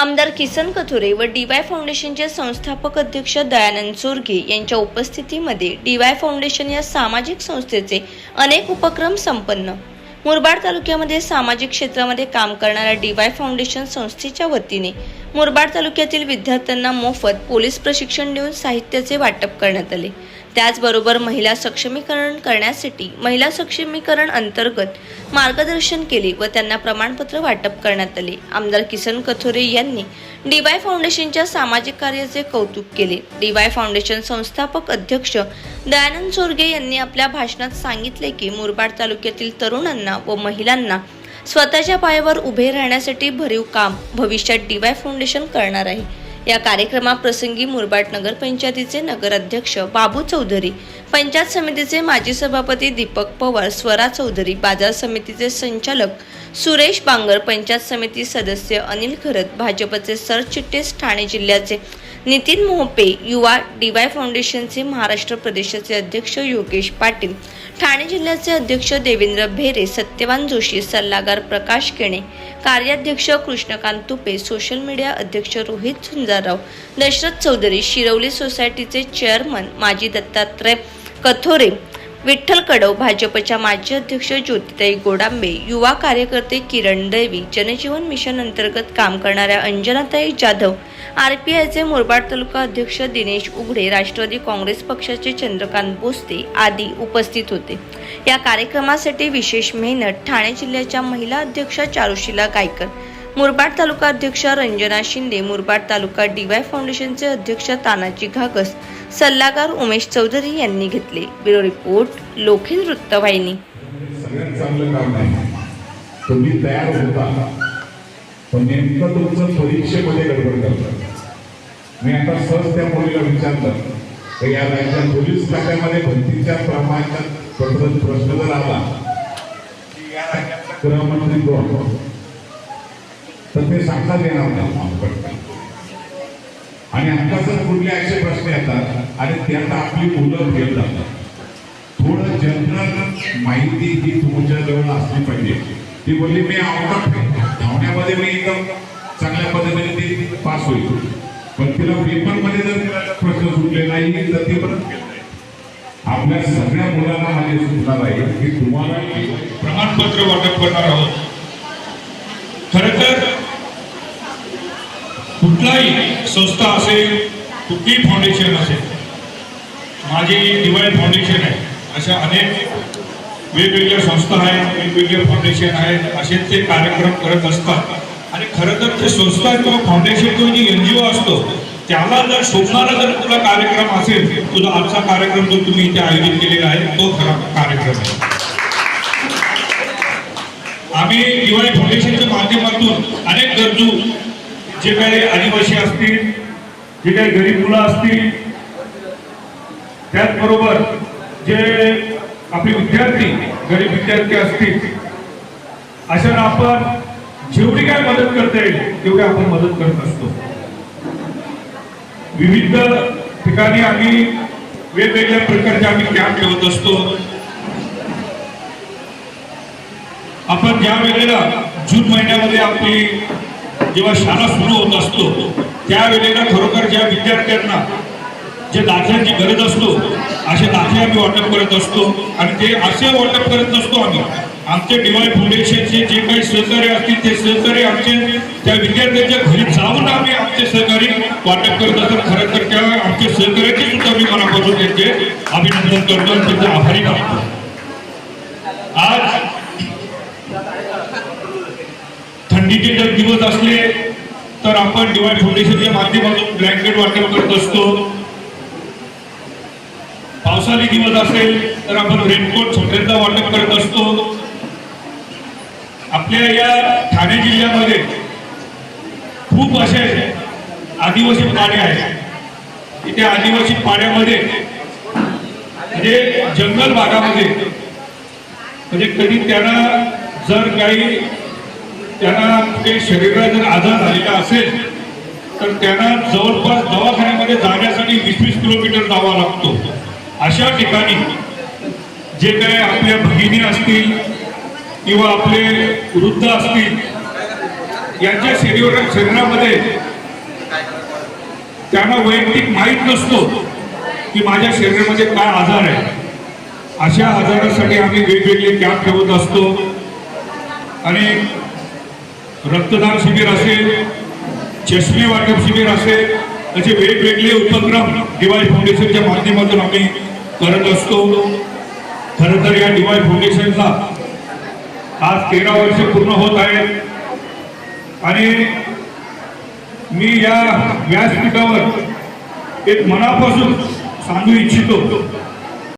आमदार किसन कथोरे व डीवाय फाउंडेशनचे संस्थापक अध्यक्ष दयानंद चोरगे यांच्या उपस्थितीमध्ये डीवाय फाउंडेशन या सामाजिक संस्थेचे अनेक उपक्रम संपन्न. मुरबाड तालुक्यामध्ये सामाजिक क्षेत्रामध्ये काम करणाऱ्या डीवाय फाउंडेशन संस्थेच्या वतीने मुरबाड तालुक्यातील विद्यार्थ्यांना मोफत पोलीस प्रशिक्षण देऊन साहित्याचे वाटप करण्यात आले. त्याचबरोबर महिला सक्षमीकरण करण्यासाठी महिला सक्षमीकरण अंतर्गत मार्गदर्शन केले व त्यांना प्रमाणपत्र वाटप करण्यात आले. आमदार किसन कथोरे यांनी डीवाय फाउंडेशनच्या सामाजिक कार्याचे कौतुक केले. डीवाय फाउंडेशन संस्थापक अध्यक्ष दयानंद चोरगे यांनी आपल्या भाषणात सांगितले की मुरबाड तालुक्यातील तरुणांना व महिलांना स्वतःच्या पायावर उभे राहण्यासाठी भरीव काम भविष्यात डीवाय फाउंडेशन करणार आहे. या कार्यक्रमाप्रसंगी मुरबाड नगरपंचायतीचे नगराध्यक्ष बाबू चौधरी पंचायत समितीचे माजी सभापती दीपक पवार स्वरा चौधरी बाजार समितीचे संचालक सुरेश बांगर पंचायत समिती सदस्य अनिल खरत भाजपचे सरचिटणीस ठाणे जिल्ह्याचे नितीन मोहपे युवा डीवाय फाउंडेशनचे महाराष्ट्र प्रदेशाचे अध्यक्ष योगेश पाटील ठाणे जिल्ह्याचे अध्यक्ष देवेंद्र भेरे सत्यवान जोशी सल्लागार प्रकाश केणे कार्याध्यक्ष कृष्णकांत तुपे सोशल मीडिया अध्यक्ष रोहित झुंजारराव दशरथ चौधरी शिरवली सोसायटीचे चेअरमन माजी दत्तात्रय कथोरे विठ्ठल कडव भाजपच्या माजी अध्यक्ष ज्योतिताई गोडांबे युवा कार्यकर्ते किरण दैवी जनजीवन मिशन अंतर्गत काम करणाऱ्या अंजनाताई जाधव आर पी आयचे मुरबाड तालुका अध्यक्ष दिनेश उघडे राष्ट्रवादी काँग्रेस पक्षाचे चंद्रकांत बोस्ते आदी उपस्थित होते. या कार्यक्रमासाठी विशेष मेहनत ठाणे जिल्ह्याच्या महिला अध्यक्षा चारुशिला गायकर मुरबाड तालुका अध्यक्ष रंजना शिंदे मुरबाड तालुका डीवाय फाउंडेशनचे अध्यक्ष तानाजी घागस सल्लागार उमेश चौधरी यांनी घेतले. ब्युरो रिपोर्ट लोखिल वृत्तवाहिनी. तुम्ही तयार होता. पण नेमकं तुमचं परीक्षेमध्ये गडबड करतात. मी आता सहज त्या मुलीला विचारलं. तर या राज्यात पोलीस खात्यामध्ये भरतीच्या प्रमाणाच्या पत्र प्रश्न जर आला की या राज्याचा गृहमंत्री कोण? तर ते सांगता येणार नाही आणि आता जर कुठले असे प्रश्न येतात? आणि त्यात आपली मुलं फेल जातात. थोडं जनरल माहिती ही तुमच्याजवळ असली पाहिजे. ती बोलली मी आवडत धावण्यामध्ये मी एकदम चांगल्या पद्धतीने ती पास होईल. पण तिला पेपरमध्ये जर प्रश्न सुटले नाही तर ती पण आपल्या सगळ्या मुलांना माझे सुटणार आहे. की तुम्हाला प्रमाणपत्र वाटप करणार आहोत. खर तर कुठलाही संस्था असेल कुठलीही फाउंडेशन असेल माझी डिवाईन फाउंडेशन आहे. अशा अनेक वेगवेगळ्या संस्था आहेत वेगवेगळे फाउंडेशन आहेत असे ते कार्यक्रम करत असतात. आणि खरं तर ते संस्था किंवा फाउंडेशन किंवा जी एन जी ओ असतो त्याला जर शोभणारा जर तुला कार्यक्रम असेल तुझा आजचा कार्यक्रम जो तुम्ही इथे आयोजित केलेला आहे तो खरा कार्यक्रम आहे. आम्ही दिवाळी फाउंडेशनच्या माध्यमातून अनेक गरजू जे काही आदिवासी असतील जे काही गरीब मुलं असतील त्याचबरोबर जे आपले विद्यार्थी गरीब विद्यार्थी असतील अशा आपण जेवढी काय मदत करता येईल तेवढी आपण मदत करत असतो. विविध ठिकाणी आम्ही वेगवेगळ्या प्रकारचे आम्ही कॅम्प ठेवत असतो. आपण ज्या वेळेला जून महिन्यामध्ये आपली जेव्हा शाळा सुरू होत असतो. त्यावेळेला खरोखर ज्या विद्यार्थ्यांना जे दाखल्यांची गरज असतो असे दाखले आम्ही वाटप करत असतो आणि ते असे वाटप करत नसतो आम्ही. आमचे डिवाय फाउंडेशनचे जे काही सहकार्य असतील ते सहकार्य आमचे त्या विद्यार्थ्यांच्या घरी जाऊन आम्ही आमचे सहकारी वाटप करत असतात खरं तर त्या आमचे सहकार्याचे सुद्धा मी मनापासून त्यांचे अभिनंदन करतो आणि त्यांचे आभारी मानतो. आज थंडीचे जर दिवस असले तर आपण डिवाय फाउंडेशनच्या माध्यमातून ब्लँकेट वाटप करत असतो. पावसाळी दिवस असेल तर आपण रेनकोट छोट्यांचा वाटप करत असतो. आपल्या या ठाणे जिल्ह्यामध्ये खूप असे आदिवासी पाडे आहेत. इथे आदिवासी पाण्यामध्ये म्हणजे जंगल भागामध्ये म्हणजे कधी त्यांना जर काही त्यांना ते शरीराला जर आजार झालेला असेल तर त्यांना जवळपास दवाखान्यामध्ये जाण्यासाठी वीस वीस किलोमीटर जावा लागतो. अशा ठिकाणी जे काही आपल्या भगिनी असतील किंवा आपले वृद्ध असतील यांच्या शरीर शरीरामध्ये त्यांना वैयक्तिक माहीत नसतो की माझ्या शरीरामध्ये काय आजार आहे. अशा आजारासाठी आम्ही वेगवेगळे कॅम्प ठेवत असतो. आणि रक्तदान शिबिर असेल चष्मे वाटप शिबिर असेल असे वेगवेगळे उपक्रम दिवाळी फाउंडेशनच्या माध्यमातून आम्ही करत असतो. खरं तर या दिवाळी फाउंडेशनला आज तेरा वर्ष पूर्ण होत आहे आणि मी या व्यासपीठावर एक मनापासून सांगू इच्छितो